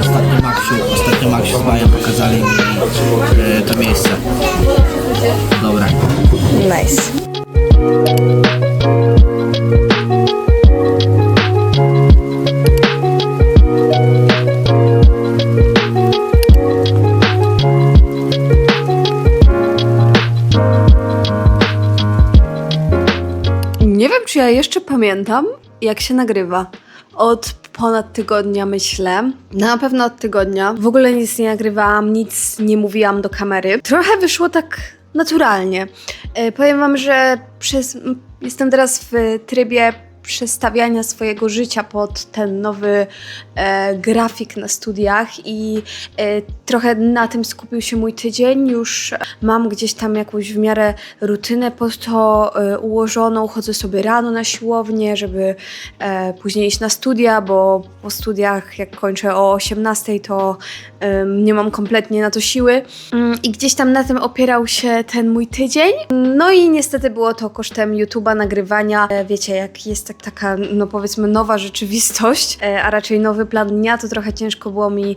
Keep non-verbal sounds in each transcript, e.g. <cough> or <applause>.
Ostatnio Maksiu, ostatnio Maksiu z Mają pokazali mi e, to miejsce. Dobra. Nice. Nie wiem, czy ja jeszcze pamiętam, jak się nagrywa. Od ponad tygodnia myślę. Na pewno od tygodnia. W ogóle nic nie nagrywałam, nic nie mówiłam do kamery. Trochę wyszło tak naturalnie. E, powiem wam, że przez, jestem teraz w trybie przestawiania swojego życia pod ten nowy e, grafik na studiach i e, trochę na tym skupił się mój tydzień. Już mam gdzieś tam jakąś w miarę rutynę po to e, ułożoną. Chodzę sobie rano na siłownię, żeby e, później iść na studia, bo po studiach jak kończę o 18 to nie mam kompletnie na to siły. Mm, I gdzieś tam na tym opierał się ten mój tydzień. No i niestety było to kosztem YouTube'a, nagrywania. E, Wiecie, jak jest tak, taka, no powiedzmy, nowa rzeczywistość, a raczej nowy plan dnia, to trochę ciężko było mi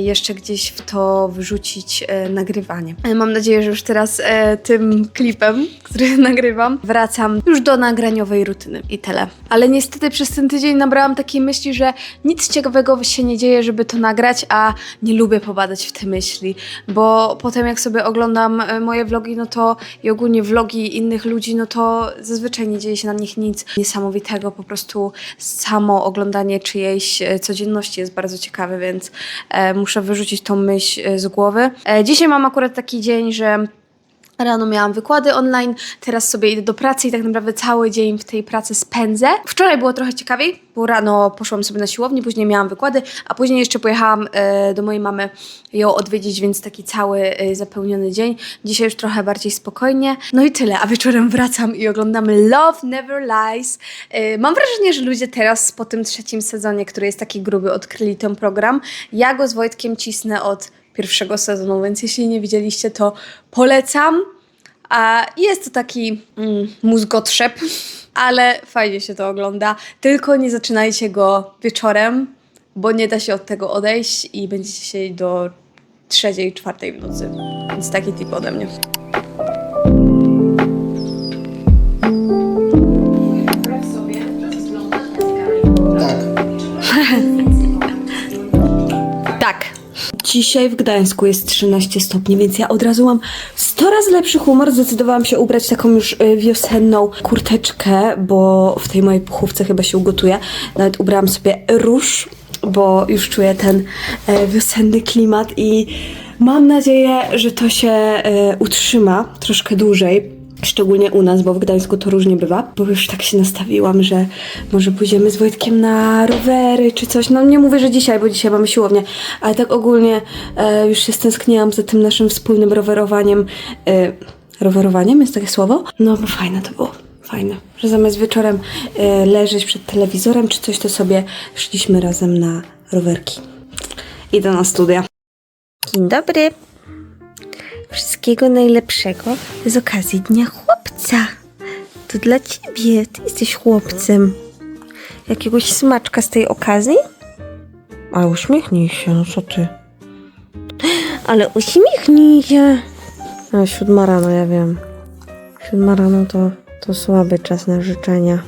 jeszcze gdzieś w to wrzucić e, nagrywanie. E, Mam nadzieję, że już teraz e, tym klipem, który <laughs> nagrywam, wracam już do nagraniowej rutyny i tyle. Ale niestety przez ten tydzień nabrałam takiej myśli, że nic ciekawego się nie dzieje, żeby to nagrać, a nie lubię popadać w te myśli, bo potem jak sobie oglądam moje vlogi, no to i ogólnie vlogi innych ludzi, no to zazwyczaj nie dzieje się na nich nic niesamowitego, po prostu samo oglądanie czyjejś codzienności jest bardzo ciekawe, więc muszę wyrzucić tą myśl e, z głowy. E, dzisiaj mam akurat taki dzień, że Rano miałam wykłady online, teraz sobie idę do pracy i tak naprawdę cały dzień w tej pracy spędzę. Wczoraj było trochę ciekawiej, bo rano poszłam sobie na siłownię, później miałam wykłady, a później jeszcze pojechałam e, do mojej mamy ją odwiedzić, więc taki cały e, zapełniony dzień. Dzisiaj już trochę bardziej spokojnie. No i tyle, a wieczorem wracam i oglądamy Love Never Lies. E, mam wrażenie, że ludzie teraz po tym trzecim sezonie, który jest taki gruby, odkryli ten program. Ja go z Wojtkiem cisnę od pierwszego sezonu, więc jeśli nie widzieliście, to polecam. A jest to taki mm, mózgotrzep, <laughs> ale fajnie się to ogląda. Tylko nie zaczynajcie go wieczorem, bo nie da się od tego odejść i będziecie siedzieć do trzeciej, czwartej w nocy. Więc taki tip ode mnie. Dzisiaj w Gdańsku jest 13 stopni, więc ja od razu mam 100 razy lepszy humor. Zdecydowałam się ubrać taką już y, wiosenną kurteczkę, bo w tej mojej puchówce chyba się ugotuję. Nawet ubrałam sobie róż, bo już czuję ten e, wiosenny klimat i mam nadzieję, że to się e, utrzyma troszkę dłużej. Szczególnie u nas, bo w Gdańsku to różnie bywa, bo już tak się nastawiłam, że może pójdziemy z Wojtkiem na rowery czy coś. No nie mówię, że dzisiaj, bo dzisiaj mamy siłownię, ale tak ogólnie e, już się stęskniłam za tym naszym wspólnym rowerowaniem. E, rowerowaniem jest takie słowo? No bo fajne to było. Fajne, że zamiast wieczorem e, leżeć przed telewizorem czy coś, to sobie szliśmy razem na rowerki. Idę na studia. Dzień dobry. Wszystkiego najlepszego z okazji Dnia Chłopca. To dla ciebie. Ty jesteś chłopcem. Jakiegoś smaczka z tej okazji? Ale uśmiechnij się, no co ty? Ale uśmiechnij się. A, siódma rano, ja wiem. Siódma rano to, to słaby czas na życzenia.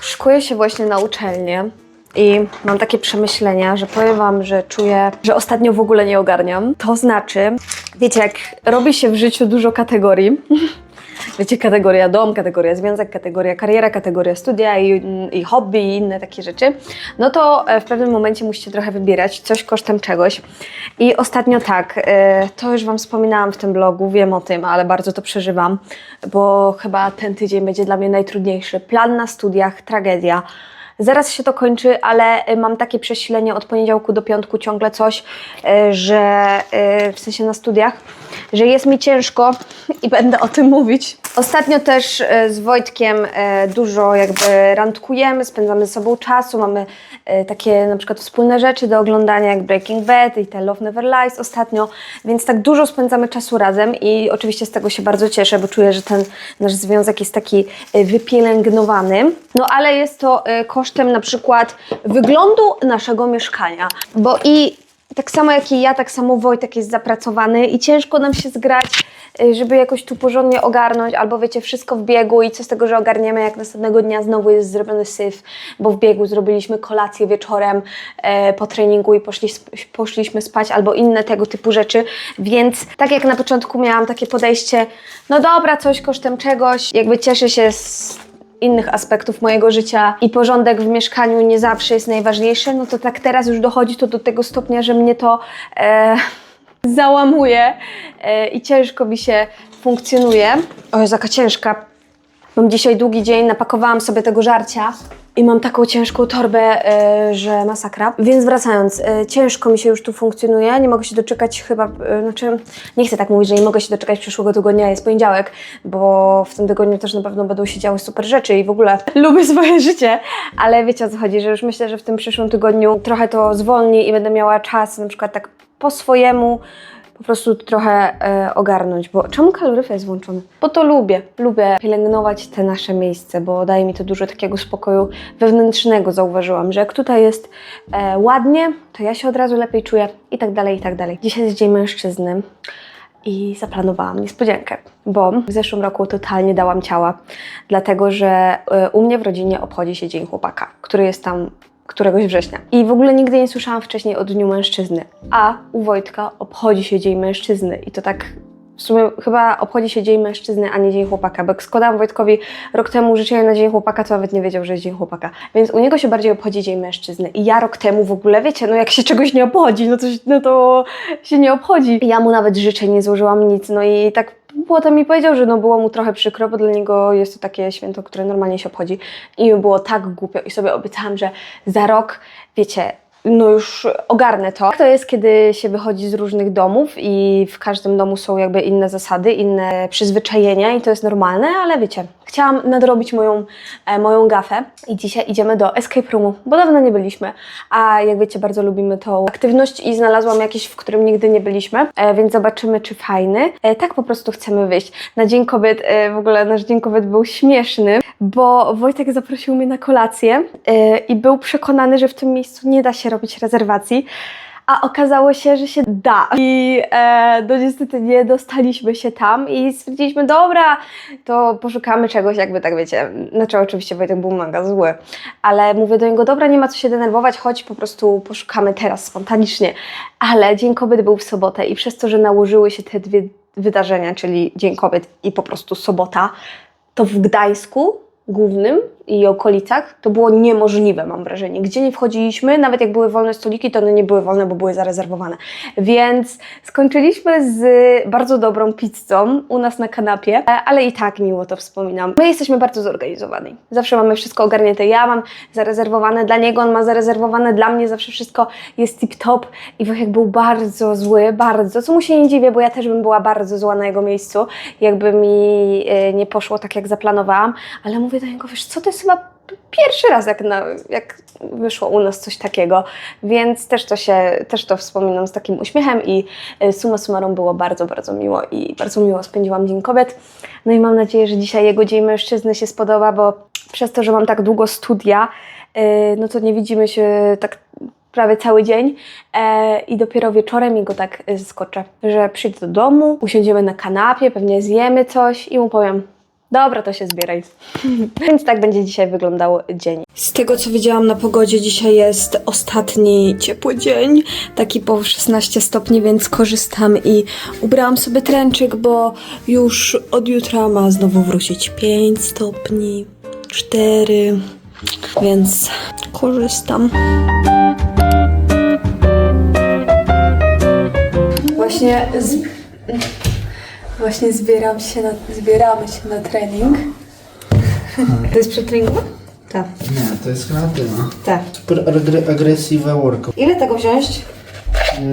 Szykuję się właśnie na uczelnię i mam takie przemyślenia, że powiem Wam, że czuję, że ostatnio w ogóle nie ogarniam. To znaczy, wiecie, jak robi się w życiu dużo kategorii, <laughs> wiecie, kategoria dom, kategoria związek, kategoria kariera, kategoria studia i, i hobby i inne takie rzeczy, no to e, w pewnym momencie musicie trochę wybierać coś kosztem czegoś. I ostatnio tak, e, to już Wam wspominałam w tym blogu, wiem o tym, ale bardzo to przeżywam, bo chyba ten tydzień będzie dla mnie najtrudniejszy. Plan na studiach, tragedia Zaraz się to kończy, ale y, mam takie przesilenie od poniedziałku do piątku ciągle coś, y, że y, w sensie na studiach, że jest mi ciężko i będę o tym mówić. Ostatnio też z Wojtkiem dużo jakby randkujemy, spędzamy ze sobą czasu, mamy takie na przykład wspólne rzeczy do oglądania jak Breaking Bad i te Love Never Lies ostatnio, więc tak dużo spędzamy czasu razem i oczywiście z tego się bardzo cieszę, bo czuję, że ten nasz związek jest taki wypielęgnowany. No ale jest to y, kosztem na przykład wyglądu naszego mieszkania, bo i tak samo jak i ja, tak samo Wojtek jest zapracowany i ciężko nam się zgrać, y, żeby jakoś tu porządnie ogarnąć, albo wiecie, wszystko w biegu i co z tego, że ogarniemy, jak następnego dnia znowu jest zrobiony syf, bo w biegu zrobiliśmy kolację wieczorem e, po treningu i poszli, poszliśmy spać, albo inne tego typu rzeczy, więc tak jak na początku miałam takie podejście, no dobra, coś kosztem czegoś, jakby cieszę się z innych aspektów mojego życia i porządek w mieszkaniu nie zawsze jest najważniejszy, no to tak teraz już dochodzi to do tego stopnia, że mnie to e, <laughs> załamuje e, i ciężko mi się funkcjonuje. O, jest jaka ciężka. Mam dzisiaj długi dzień, napakowałam sobie tego żarcia i mam taką ciężką torbę, e, że masakra. Więc wracając, e, ciężko mi się już tu funkcjonuje, nie mogę się doczekać chyba, e, znaczy nie chcę tak mówić, że nie mogę się doczekać przyszłego tygodnia, jest poniedziałek, bo w tym tygodniu też na pewno będą się działy super rzeczy i w ogóle <laughs> lubię swoje życie, ale wiecie o co chodzi, że już myślę, że w tym przyszłym tygodniu trochę to zwolni i będę miała czas na przykład tak po swojemu po prostu trochę e, ogarnąć, bo czemu kaloryfer jest włączony? Bo to lubię. Lubię pielęgnować te nasze miejsce, bo daje mi to dużo takiego spokoju wewnętrznego. Zauważyłam, że jak tutaj jest e, ładnie, to ja się od razu lepiej czuję i tak dalej, i tak dalej. Dzisiaj jest Dzień Mężczyzny i zaplanowałam niespodziankę, bo w zeszłym roku totalnie dałam ciała, dlatego że e, u mnie w rodzinie obchodzi się Dzień Chłopaka, który jest tam któregoś września. I w ogóle nigdy nie słyszałam wcześniej o Dniu Mężczyzny. A u Wojtka obchodzi się Dzień Mężczyzny i to tak w sumie chyba obchodzi się Dzień Mężczyzny, a nie Dzień Chłopaka, bo jak składałam Wojtkowi rok temu życzenia na Dzień Chłopaka, to nawet nie wiedział, że jest Dzień Chłopaka. Więc u niego się bardziej obchodzi Dzień Mężczyzny. I ja rok temu w ogóle, wiecie, no jak się czegoś nie obchodzi, no to, no to się nie obchodzi. I ja mu nawet życzeń nie złożyłam nic, no i tak potem mi powiedział, że no było mu trochę przykro, bo dla niego jest to takie święto, które normalnie się obchodzi. I było tak głupio i sobie obiecałam, że za rok, wiecie, no już ogarnę to. To jest, kiedy się wychodzi z różnych domów i w każdym domu są jakby inne zasady, inne przyzwyczajenia i to jest normalne, ale wiecie, chciałam nadrobić moją, e, moją gafę i dzisiaj idziemy do escape roomu, bo dawno nie byliśmy, a jak wiecie, bardzo lubimy tą aktywność i znalazłam jakiś, w którym nigdy nie byliśmy, e, więc zobaczymy, czy fajny. E, tak po prostu chcemy wyjść. Na Dzień Kobiet, e, w ogóle nasz Dzień Kobiet był śmieszny, bo Wojtek zaprosił mnie na kolację e, i był przekonany, że w tym miejscu nie da się robić rezerwacji. A okazało się, że się da. I e, no niestety nie dostaliśmy się tam i stwierdziliśmy, dobra, to poszukamy czegoś, jakby tak wiecie. Znaczy oczywiście Wojtek był mega zły, ale mówię do niego, dobra, nie ma co się denerwować, chodź po prostu poszukamy teraz spontanicznie. Ale Dzień Kobiet był w sobotę i przez to, że nałożyły się te dwie wydarzenia, czyli Dzień Kobiet i po prostu sobota, to w Gdańsku głównym i okolicach to było niemożliwe, mam wrażenie. Gdzie nie wchodziliśmy, nawet jak były wolne stoliki, to one nie były wolne, bo były zarezerwowane. Więc skończyliśmy z bardzo dobrą pizzą u nas na kanapie, ale i tak miło to wspominam. My jesteśmy bardzo zorganizowani. Zawsze mamy wszystko ogarnięte. Ja mam zarezerwowane dla niego, on ma zarezerwowane dla mnie, zawsze wszystko jest tip-top i Wojciech był bardzo zły, bardzo, co mu się nie dziwię, bo ja też bym była bardzo zła na jego miejscu, jakby mi e, nie poszło tak, jak zaplanowałam, ale mówię do niego, wiesz co, to jest chyba pierwszy raz, jak, na, jak wyszło u nas coś takiego, więc też to się, też to wspominam z takim uśmiechem i e, summa summarum było bardzo, bardzo miło i bardzo miło spędziłam Dzień Kobiet. No i mam nadzieję, że dzisiaj jego Dzień Mężczyzny się spodoba, bo przez to, że mam tak długo studia, e, no to nie widzimy się tak prawie cały dzień e, i dopiero wieczorem jego tak e, zaskoczę, że przyjdę do domu, usiądziemy na kanapie, pewnie zjemy coś i mu powiem, dobra, to się zbieraj. <laughs> Więc tak będzie dzisiaj wyglądał dzień. Z tego co widziałam na pogodzie, dzisiaj jest ostatni ciepły dzień, taki po 16 stopni, więc korzystam i ubrałam sobie tręczyk, bo już od jutra ma znowu wrócić 5 stopni, 4, więc korzystam. Właśnie, z... Właśnie zbieram się na... zbieramy się na trening. To jest przed treningiem? Tak. Nie, to jest kreatyna. Tak. Super agre- workout. Ile tego wziąć?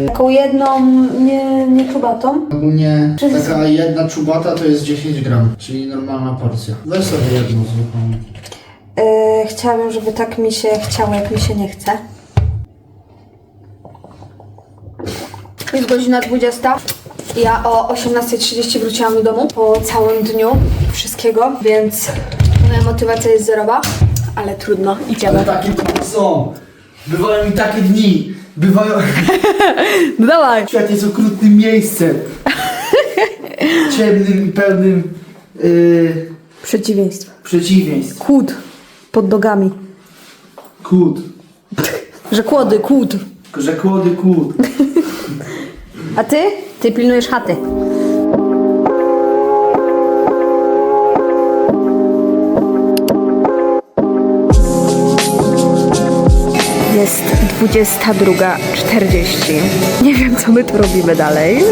Taką jedną, nie, nie czubatą. Ogólnie taka jedna czubata to jest 10 gram, czyli normalna porcja. Weź sobie jedną zwykłą. Yy, chciałabym, żeby tak mi się chciało, jak mi się nie chce. Jest godzina 20. Ja o 18.30 wróciłam do domu po całym dniu wszystkiego, więc moja motywacja jest zerowa, ale trudno, idziemy. takie dni są. Bywają mi takie dni. Bywają... <laughs> Dawaj! Świat jest okrutnym miejscem. <laughs> Ciemnym i pełnym yy, Przeciwieństwo. przeciwieństw. Kłód pod nogami. Kłód. <laughs> Że kłody, kłód. Że kłody kłód. A ty? Ty pilnujesz chaty. Jest 22.40. Nie wiem, co my tu robimy dalej.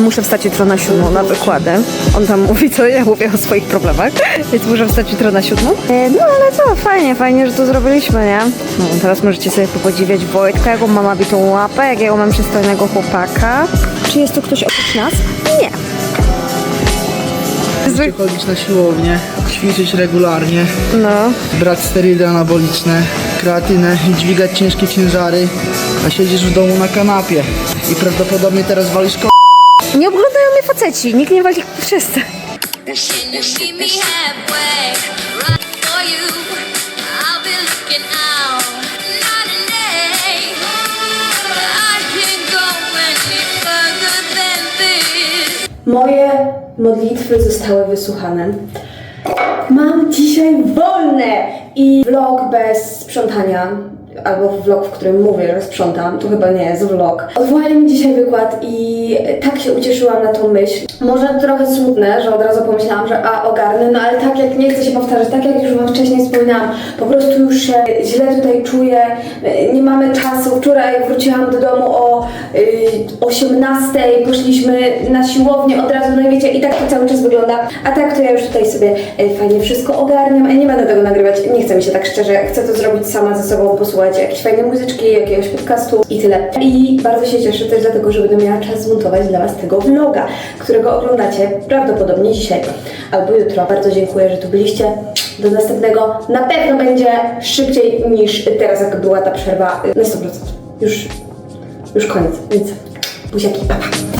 Muszę wstać jutro na siódmą na wykładę. On tam <laughs> mówi, co ja mówię o swoich problemach, <laughs> więc muszę wstać jutro na siódmą. E, No ale co, fajnie, fajnie, że to zrobiliśmy, nie? No, teraz możecie sobie popodziwiać Wojtka, jaką ma nabitą łapę, jakiego mam przystojnego chłopaka. Czy jest tu ktoś oprócz nas? Nie. Musicie chodzić na siłownię, ćwiczyć regularnie, No. brać sterydy anaboliczne, kreatynę i dźwigać ciężkie ciężary, a siedzisz w domu na kanapie i prawdopodobnie teraz walisz ko... Nie oglądają mnie faceci, nikt nie wali this. Moje modlitwy zostały wysłuchane. Mam dzisiaj wolne i vlog bez sprzątania, albo vlog, w którym mówię, że sprzątam, to chyba nie jest vlog. Odwołali mi dzisiaj wykład i tak się ucieszyłam na tą myśl. Może trochę smutne, że od razu pomyślałam, że a ogarnę, no ale tak jak nie chcę się powtarzać, tak jak już wam wcześniej wspominałam, po prostu już się źle tutaj czuję, nie mamy czasu. Wczoraj wróciłam do domu o y, 18, poszliśmy na siłownię od razu, no i wiecie, i tak to cały czas wygląda. A tak to ja już tutaj sobie y, fajnie wszystko ogarniam. Nie będę tego nagrywać, nie chcę mi się tak szczerze, chcę to zrobić sama ze sobą, posłuchać jakieś fajne muzyczki, jakiegoś podcastu i tyle. I bardzo się cieszę też dlatego, że będę miała czas zmontować dla Was tego vloga, którego oglądacie prawdopodobnie dzisiaj albo jutro. Bardzo dziękuję, że tu byliście. Do następnego. Na pewno będzie szybciej niż teraz, jak była ta przerwa na 100%. Już, już koniec, więc buziaki, pa pa.